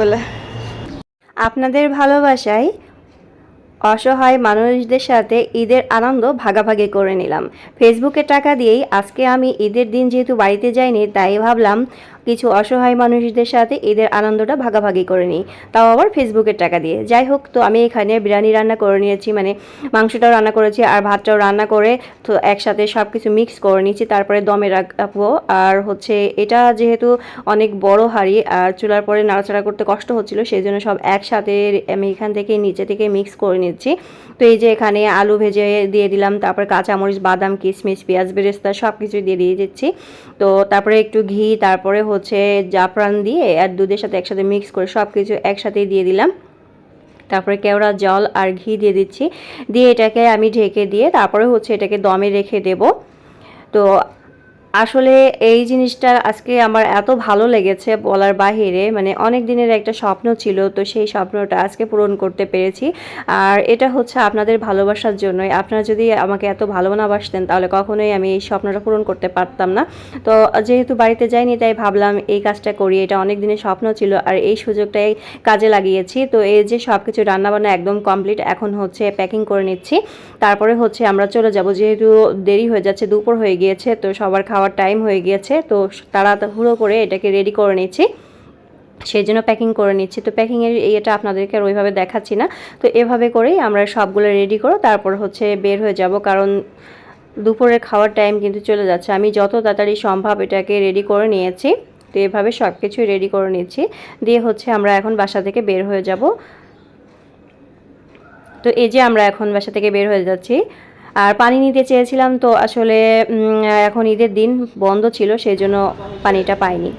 বলে। আপনাদের ভালোবাসায় অসহায় মানুষদের সাথে ঈদের আনন্দ ভাগাভাগি করে নিলাম। ফেসবুকে টাকা দিয়েই আজকে আমি ঈদের দিন যেহেতু বাড়িতে যাইনি, তাই ভাবলাম কিছু অসহায় মানুষদের সাথে এদের আনন্দটা ভাগাভাগি করে নিই। তাও আবার ফেসবুকের টাকা দিয়ে। যাই হোক, তো আমি এখানে বিরিয়ানি রান্না করে নিয়েছি মানে মাংসটাও রান্না করেছি আর ভাতটাও রান্না করে, তো একসাথে সব কিছু মিক্স করে নিয়েছি। তারপরে দমে রাখব। আর হচ্ছে এটা যেহেতু অনেক বড় হাঁড়ি, আর চুলার পরে নাড়াচাড়া করতে কষ্ট হচ্ছিল সেই জন্য সব একসাথে আমি এখান থেকে নিচে থেকে মিক্স করে নিচ্ছি। তো এই যে এখানে আলু ভেজে দিয়ে দিলাম, তারপর কাঁচামরিচ, বাদাম, কিশমিশ, পেঁয়াজ, বেরেস্তা সব কিছু দিয়ে দিয়ে দিচ্ছি তো তারপরে একটু ঘি, তারপরে হচ্ছে জাফরান দিয়ে আর দুধের সাথে একসাথে মিক্স করে সব কিছু একসাথেই দিয়ে দিলাম। তারপরে কেওড়া, জল আর ঘি দিয়ে দিচ্ছি। দিয়ে এটাকে আমি ঢেকে দিয়ে তারপরে হচ্ছে এটাকে দমে রেখে দেব। তো আসলে এই জিনিসটা আজকে আমার এত ভালো লেগেছে বলার বাহিরে। মানে অনেক দিনের একটা স্বপ্ন ছিল, তো সেই স্বপ্নটা আজকে পূরণ করতে পেরেছি। আর এটা হচ্ছে আপনাদের ভালোবাসার জন্যই। আপনারা যদি আমাকে এত ভালো না বাসতেন, তাহলে কখনোই আমি এই স্বপ্নটা পূরণ করতে পারতাম না। তো যেহেতু বাড়িতে যাইনি, তাই ভাবলাম এই কাজটা করি। এটা অনেক দিনের স্বপ্ন ছিল আর এই সুযোগটাই কাজে লাগিয়েছি। তো এই যে সব কিছু রান্নাবান্না একদম কমপ্লিট, এখন হচ্ছে প্যাকিং করে নিচ্ছি। তারপরে হচ্ছে আমরা চলে যাব, যেহেতু দেরি হয়ে যাচ্ছে, দুপুর হয়ে গিয়েছে, তো সবার খাওয়ার টাইম হয়ে গিয়েছে, তো তাড়াহুড়ো করে এটাকে রেডি করে নিচ্ছি। সেই জন্য প্যাকিং করে নিচ্ছি। তো প্যাকিংয়ের এটা আপনাদেরকে আর ওইভাবে দেখাচ্ছি না। তো এভাবে করেই আমরা সবগুলো রেডি করো তারপর হচ্ছে বের হয়ে যাব, কারণ দুপুরের খাওয়ার টাইম কিন্তু চলে যাচ্ছে। আমি যত তাড়াতাড়ি সম্ভব এটাকে রেডি করে নিয়েছি। তো এভাবে সব কিছুই রেডি করে নিচ্ছি। দিয়ে হচ্ছে আমরা এখন বাসা থেকে বের হয়ে যাব। তো এই যে আমরা এখন বাসা থেকে বের হয়ে যাচ্ছি। আর পানি নিতে চেয়েছিলাম তো আসলে উম, এখন ঈদের দিন বন্ধ ছিল সেই জন্য পানিটা পাইনি।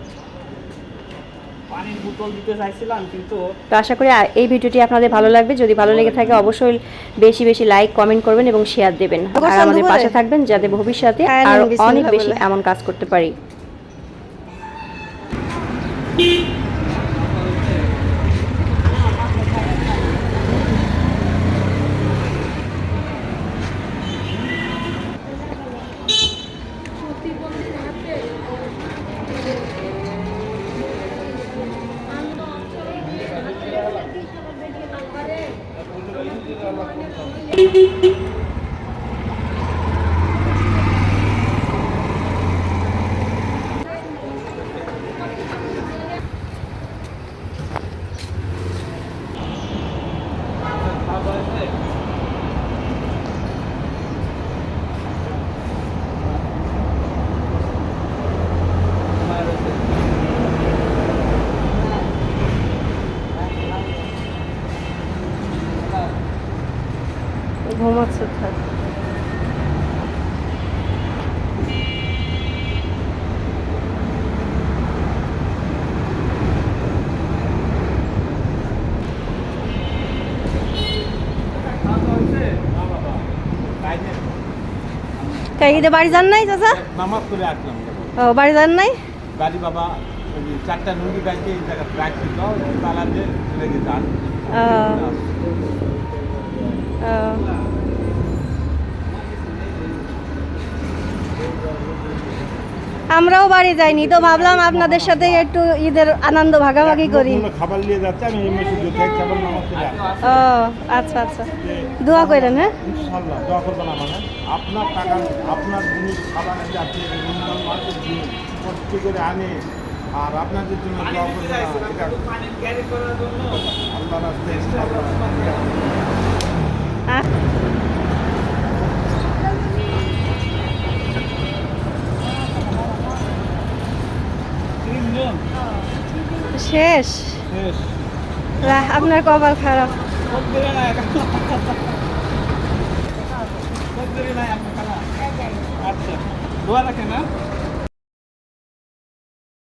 পানির বোতল দিতে চাইছিলাম কিন্তু তো আশা করি এই ভিডিওটি আপনাদের ভালো লাগবে। যদি ভালো লেগে থাকে অবশ্যই বেশি বেশি লাইক কমেন্ট করবেন এবং শেয়ার দেবেন। আর আমাদের পাশে থাকবেন যাতে ভবিষ্যতে হ্যাঁ, আরও অনেক বেশি এমন কাজ করতে পারি। ঘুমাচ্ছে থাক। বাড়ি যান নাই চাচা? নামাজ করে আসলাম ও বাড়ি যান নাই? গাড়ি বাবা চারটা নদী ব্যাংকে এই জায়গা ট্র্যাক ছিল তালা দিয়ে চলে গেছে। আমরাও বাড়ি যাইনি তো ভাবলাম আপনাদের সাথে একটু ঈদের আনন্দ ভাগাভাগি করি। খাবার নিয়ে যাচ্ছে আমি মেসে ও আচ্ছা আচ্ছা। দোয়া করেন হ্যাঁ? ইনশাল্লাহ দোয়া করবেন আমাকে আপনার টাকা আপনার জিনিস খাবার যাচ্ছে রমজান মাসের জিনিস কষ্ট করে আনে আর আপনাদের জন্য দোয়া করবেন আল্লাহ রাস্তায় ইনশাআল্লাহ। শেষ শেষ। আপনার কপাল খারাপ না, না। আচ্ছা দোয়া রাখেন হ্যাঁ